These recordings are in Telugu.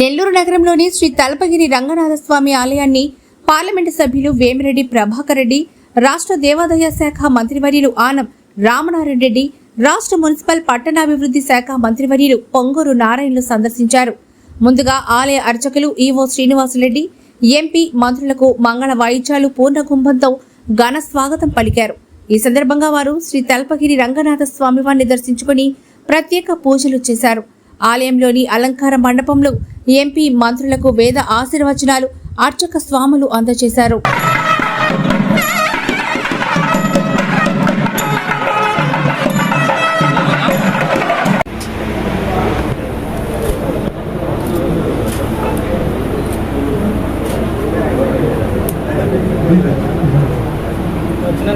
నెల్లూరు నగరంలోని శ్రీ తలపగిరి రంగనాథస్వామి ఆలయాన్ని పార్లమెంటు సభ్యులు వేమిరెడ్డి ప్రభాకర్ రెడ్డి రాష్ట్ర దేవాదాయ శాఖ మంత్రివర్యులు ఆనం రామనారాయణ రెడ్డి రాష్ట్ర మున్సిపల్ పట్టణాభివృద్ధి శాఖ మంత్రివర్యులు పొంగూరు నారాయణలు సందర్శించారు. ముందుగా ఆలయ అర్చకులు ఈవో శ్రీనివాసరెడ్డి ఎంపీ మంత్రులకు మంగళ వాయిద్యాలు పూర్ణ కుంభంతో ఘన స్వాగతం పలికారు. ఈ సందర్భంగా వారు శ్రీ తల్పగిరి రంగనాథ స్వామివారిని దర్శించుకుని ప్రత్యేక పూజలు చేశారు. ఆలయంలోని అలంకార మండపంలో ఎంపీ మంత్రులకు వేద ఆశీర్వచనాలు అర్చక స్వాములు అందజేశారు. వచ్చిన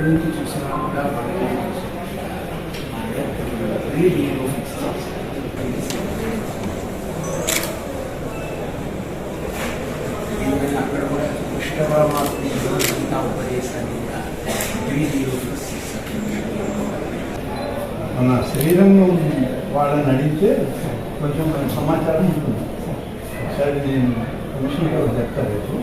ఎక్కడి నుంచి చూసినా కూడా అక్కడ కూడా పుష్కరమాత్రి గీతా ఉపదేశాన్ని మన శరీరంలో వాళ్ళని అడిగితే కొంచెం మనకు సమాచారం ఉంటుంది. ఒకసారి నేను కమిషన్ గారు చెప్తాను. రేపు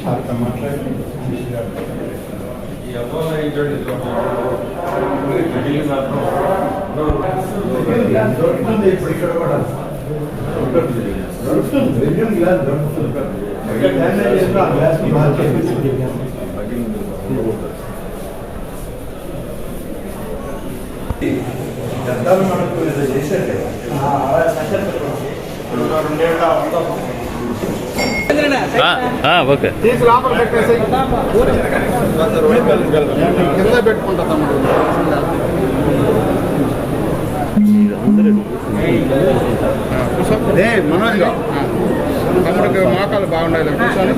చాలా మాట్లాడి కమిషన్ గారు దొరుకుతుంది ఇప్పుడు ఇక్కడ కూడా దొరుకుతుంది రెజ్యూమ్ గ్లాస్ దొరుకుతుంది ఇక్కడ డ్యామేజ్ చేసిన ఆ గ్లాస్ బాగా చేసి గద్దాలు మనకు ఏదో చేశారు ఆ, ఆ, ఓకే తీసి లోపల పెట్టేసి కింద పెట్టుకుంటా తమ్ముడు ఏ మనోజ్ గా. తమ్ముడికి మోకాలు బాగుండాలి కూర్చొని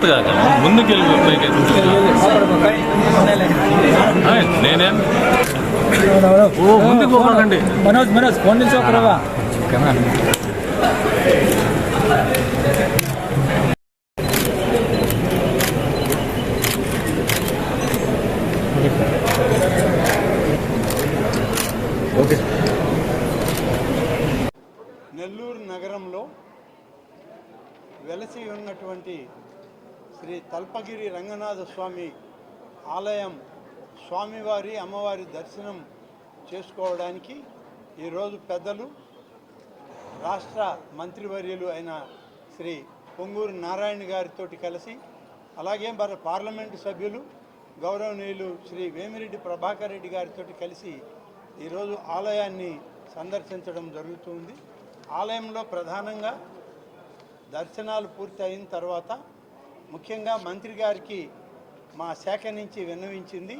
పైకి ఎత్తగా ముందుకు వెళ్ళి పైకి ఎత్తు. ఆ, నేనేం? ఓ ముందుకు పోకండి. మనోజ్ మనోజ్ ఫోన్ నుంచి ఒకరవా కల్పగిరి రంగనాథ స్వామి ఆలయం స్వామివారి అమ్మవారి దర్శనం చేసుకోవడానికి ఈరోజు పెద్దలు రాష్ట్ర మంత్రివర్యులు అయిన శ్రీ పొంగూరు నారాయణ గారితో కలిసి అలాగే మరి పార్లమెంటు సభ్యులు గౌరవనీయులు శ్రీ వేమిరెడ్డి ప్రభాకర్ రెడ్డి గారితో కలిసి ఈరోజు ఆలయాన్ని సందర్శించడం జరుగుతుంది. ఆలయంలో ప్రధానంగా దర్శనాలు పూర్తి అయిన తర్వాత ముఖ్యంగా మంత్రి గారికి మా శాఖ నుంచి విన్నవించింది.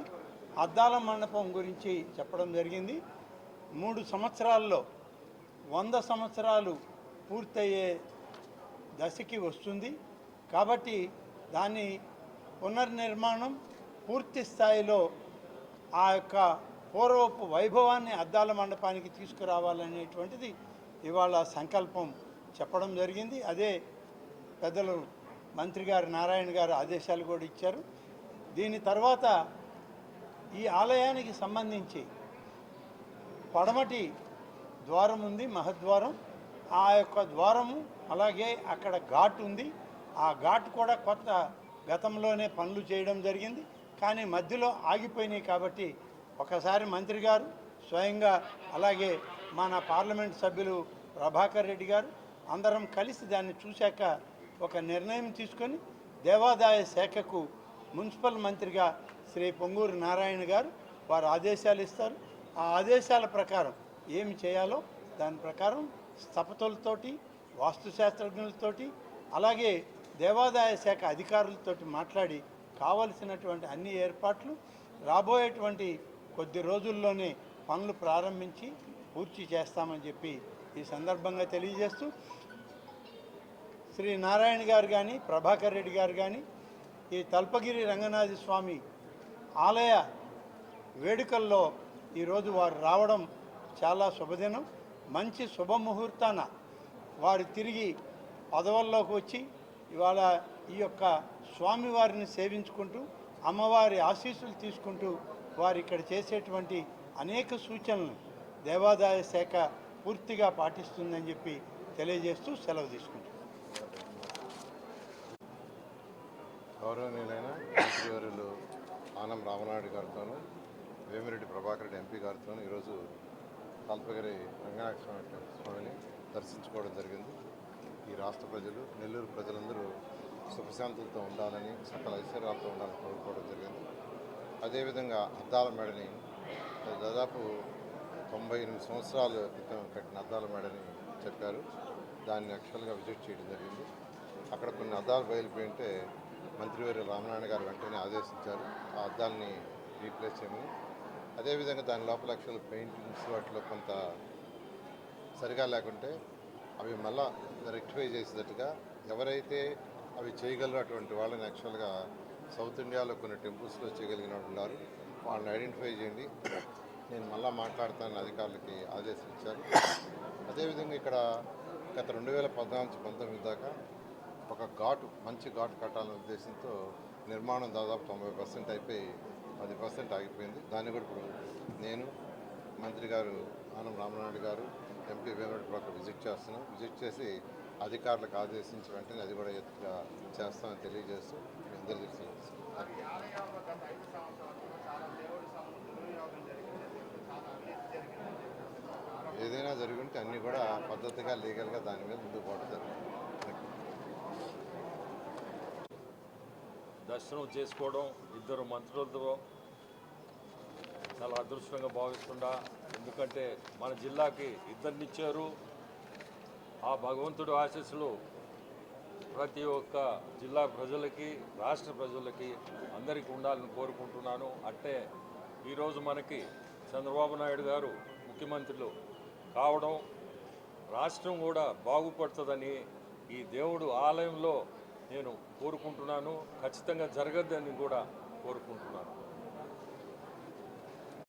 అద్దాల మండపం గురించి చెప్పడం జరిగింది. మూడు సంవత్సరాల్లో వంద సంవత్సరాలు పూర్తయ్యే దశకి వస్తుంది. కాబట్టి దాని పునర్నిర్మాణం పూర్తి స్థాయిలో ఆ యొక్క పూర్వపు వైభవాన్ని అద్దాల మండపానికి తీసుకురావాలనేటువంటిది ఇవాళ సంకల్పం చెప్పడం జరిగింది. అదే పెద్దలు మంత్రి గారు నారాయణ గారు ఆదేశాలు కూడా ఇచ్చారు. దీని తర్వాత ఈ ఆలయానికి సంబంధించి పడమటి ద్వారం ఉంది మహద్వారం. ఆ యొక్క ద్వారము అలాగే అక్కడ ఘాట్ ఉంది. ఆ ఘాట్ కూడా కొత్త గతంలోనే పనులు చేయడం జరిగింది. కానీ మధ్యలో ఆగిపోయినాయి కాబట్టి ఒకసారి మంత్రి గారు స్వయంగా అలాగే మన పార్లమెంట్ సభ్యులు ప్రభాకర్ రెడ్డి గారు అందరం కలిసి దాన్ని చూశాక ఒక నిర్ణయం తీసుకొని దేవాదాయ శాఖకు మున్సిపల్ మంత్రిగా శ్రీ పొంగూరు నారాయణ గారు వారు ఆదేశాలు ఇస్తారు. ఆ ఆదేశాల ప్రకారం ఏమి చేయాలో దాని ప్రకారం స్థపతులతోటి వాస్తుశాస్త్రజ్ఞులతోటి అలాగే దేవాదాయ శాఖ అధికారులతోటి మాట్లాడి కావలసినటువంటి అన్ని ఏర్పాట్లు రాబోయేటువంటి కొద్ది రోజుల్లోనే పనులు ప్రారంభించి పూర్తి చేస్తామని చెప్పి ఈ సందర్భంగా తెలియజేస్తూ శ్రీ నారాయణ గారు కానీ ప్రభాకర్ రెడ్డి గారు కానీ ఈ తల్పగిరి రంగనాథ స్వామి ఆలయ వేడుకల్లో ఈరోజు వారు రావడం చాలా శుభదినం. మంచి శుభముహూర్తాన వారు తిరిగి పదవుల్లోకి వచ్చి ఇవాళ ఈ యొక్క స్వామివారిని సేవించుకుంటూ అమ్మవారి ఆశీస్సులు తీసుకుంటూ వారు ఇక్కడ చేసేటువంటి అనేక సూచనలు దేవాదాయ శాఖ పూర్తిగా పాటిస్తుందని చెప్పి తెలియజేస్తూ సెలవు తీసుకుంటాం గౌరవనీయులైన మంత్రివర్యులు ఆనం రామనాయుడు గారితోనూ వేమిరెడ్డి ప్రభాకర్ రెడ్డి ఎంపీ గారితోనూ ఈరోజు తల్పగిరి రంగనాథ స్వామి స్వామిని దర్శించుకోవడం జరిగింది. ఈ రాష్ట్ర ప్రజలు నెల్లూరు ప్రజలందరూ సుఖశాంతులతో ఉండాలని సకల ఐశ్వర్యాలతో ఉండాలని కోరుకోవడం జరిగింది. అదేవిధంగా అద్దాల మేడని దాదాపు తొంభై ఎనిమిది సంవత్సరాల క్రితం కట్టిన అద్దాల మేడని చెప్పారు. దాన్ని యాక్చువల్గా విజిట్ చేయడం జరిగింది. అక్కడ కొన్ని అద్దాలు బయలుపోయి ఉంటే మంత్రివర్య రామనారాయణ గారు వెంటనే ఆదేశించారు. ఆ అద్దాలని రీప్లేస్ చేయమని. అదేవిధంగా దాని లోపల యాక్చువల్ పెయింటింగ్స్ వాటిలో కొంత సరిగా లేకుంటే అవి మళ్ళా రెక్టిఫై చేసేటట్టుగా ఎవరైతే అవి చేయగలరో అటువంటి వాళ్ళని యాక్చువల్గా సౌత్ ఇండియాలో కొన్ని టెంపుల్స్లో చేయగలిగిన వాళ్ళు ఉన్నారు వాళ్ళని ఐడెంటిఫై చేయండి. నేను మళ్ళా మాట్లాడతానని అధికారులకి ఆదేశించారు. అదేవిధంగా ఇక్కడ గత రెండు వేల పద్నాలుగు నుంచి పంతొమ్మిది దాకా ఒక ఘాటు మంచి ఘాటు కట్టాలనే ఉద్దేశంతో నిర్మాణం దాదాపు తొంభై పర్సెంట్ అయిపోయి పది పర్సెంట్ ఆగిపోయింది. దాన్ని కూడా ఇప్పుడు నేను మంత్రి గారు ఆనం రామనాయుడు గారు ఎంపీ వేమరెడ్డి ప్రక్క విజిట్ చేస్తున్నాం. విజిట్ చేసి అధికారులకు ఆదేశించి వెంటనే అది కూడా ఎత్తుగా చేస్తామని తెలియజేస్తూ మీ ఏదైనా జరిగి ఉంటే అన్నీ కూడా పద్ధతిగా లీగల్గా దాని మీద ముందుకు పోవడం జరుగుతుంది. దర్శనం చేసుకోవడం ఇద్దరు మంత్రులతో చాలా అదృష్టంగా భావిస్తుండా. ఎందుకంటే మన జిల్లాకి ఇద్దరినిచ్చారు ఆ భగవంతుడి ఆశీస్సులు ప్రతి ఒక్క జిల్లా ప్రజలకి రాష్ట్ర ప్రజలకి అందరికీ ఉండాలని కోరుకుంటున్నాను. అట్టే ఈరోజు మనకి చంద్రబాబు నాయుడు గారు ముఖ్యమంత్రులు కావడం రాష్ట్రం కూడా బాగుపడుతుందని ఈ దేవుడు ఆలయంలో నేను కోరుకుంటున్నాను. ఖచ్చితంగా జరగద్దని కూడా కోరుకుంటున్నాను.